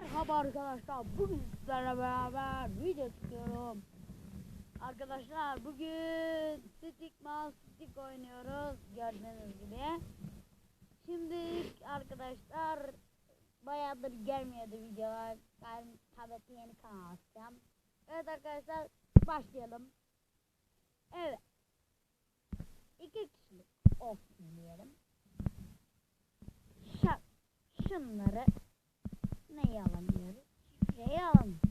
Merhaba arkadaşlar. Bugün sizlerle beraber video çekiyorum. Arkadaşlar bugün Stick Mouse Stick oynuyoruz. Gördüğünüz gibi. Şimdi arkadaşlar bayağıdır gelmiyordu videolar. Ben tableti yeni kanal açacağım. Evet arkadaşlar başlayalım. Evet. İki kişilik olsun diyelim. Şunları neyi alamıyoruz? Şifreyi alamıyoruz.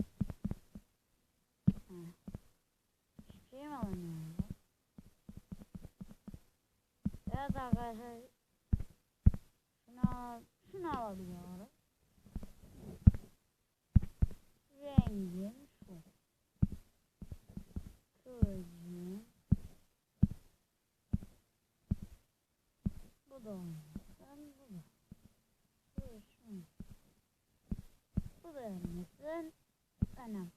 Ha. Şifreyi mi alamıyoruz? Evet arkadaşlar. Şunu, şunu alabiliyoruz. Rengin şu. Kılıcın. Bu da olmasın. Bu da. Şu, şu. Olmasın. Anam.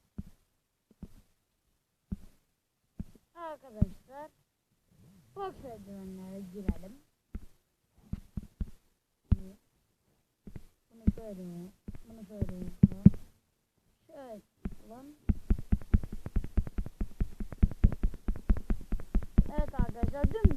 Arkadaşlar. Box eldivenlere girelim. Bunu böyle, bunu böyle yapalım. Şöyle yapalım. Evet arkadaşlar dümdüz